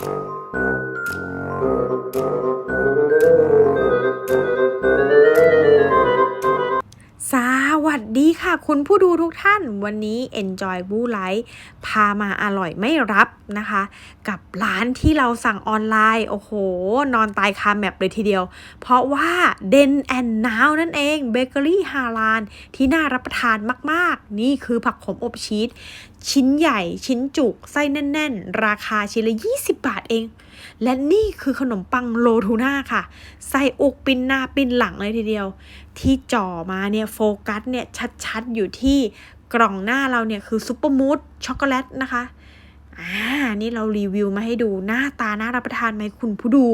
สวัสดีค่ะ คุณผู้ดูทุกท่านวันนี้ Enjoy b o o Life พามาอร่อยไม่รับนะคะ กับร้านที่เราสั่งออนไลน์ โอ้โห นอนตายคาแมปเลยทีเดียว เพราะว่า Den and Now นั่นเองเบเกอรี่ฮาลานที่น่ารับประทานมาก ๆ นี่คือผักขมอบชีส ชิ้นใหญ่ชิ้นจุก ไส้แน่น ๆ ราคาชิ้นละ 20 บาทเอง และนี่คือขนมปังโลทูน่าค่ะใส่อกปิ้นหน้าปิ้นหลังเลยทีเดียว ที่จ่อมาเนี่ยโฟกัสเนี่ยชัด ๆ อยู่ที่กล่องหน้าเราเนี่ยคือซุปเปอร์มูสช็อกโกแลตนะคะอ่านี่เรารีวิวมาให้ดูหน้าตาน่ารับประทานไหมคุณผู้ดู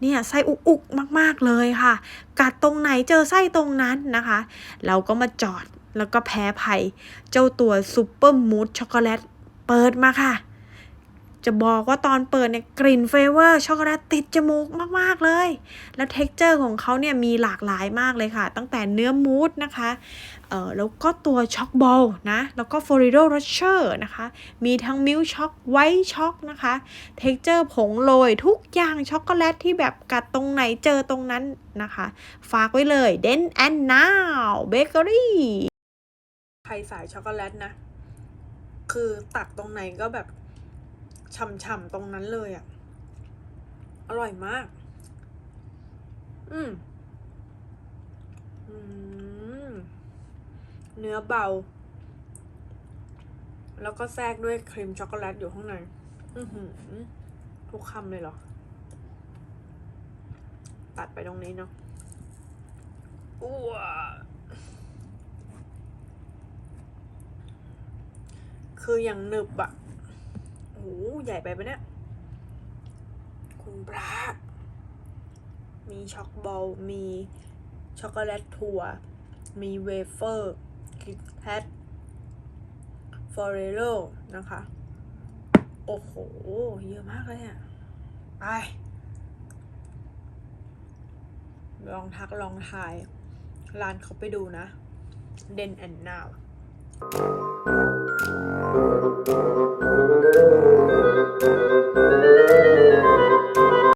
เนี่ยไส้อุกๆมาก ๆ เลยค่ะ กัดตรงไหนเจอไส้ตรงนั้นนะคะ เราก็มาจอด แล้วก็แพ้ภัย เจ้าตัวซุปเปอร์มูสช็อกโกแลตเปิดมาค่ะ จะบอกว่าตอนเปิดเนี่ยกลิ่นเฟเวอร์ช็อกโกแลตติดจมูกมาก ๆ เลย แล้วเท็กเจอร์ของเขาเนี่ยมีหลากหลายมากเลยค่ะ ตั้งแต่เนื้อมูสนะคะเออแล้วก็ตัวช็อกบอลนะ แล้วก็ฟอริโดโรเชอร์นะคะ มีทั้งมิลช็อกไวท์ช็อกนะคะเท็กเจอร์ผงโรยทุกอย่างช็อกโกแลตที่แบบกัดตรงไหนเจอตรงนั้นนะคะ ฝากไว้เลย Den and Now Bakery ใครสายช็อกโกแลตนะ คือตักตรงไหนก็แบบฉ่ำๆตรงนั้นเลยอะ่ะ อร่อยมาก อืมอืม เนื้อเบา แล้วก็แทรกด้วยครีมช็อกโกแลตอยู่ข้างใน อือหือ ทุกคำเลยเหรอ ตัดไปตรงนี้เนาะอ้ว คืออย่างหนึบอะโอ้โหใหญ่ไปปะเนี่ย คุณพระมีช็อกบอล มีช็อกโกแลตถั่วมีเวเฟอร์คิกแพทฟอเรโลนะคะ โอ้โห เยอะมากเลยอะไปลองทักลองทาย ร้านเขาไปดูนะ Den and Now Thank you.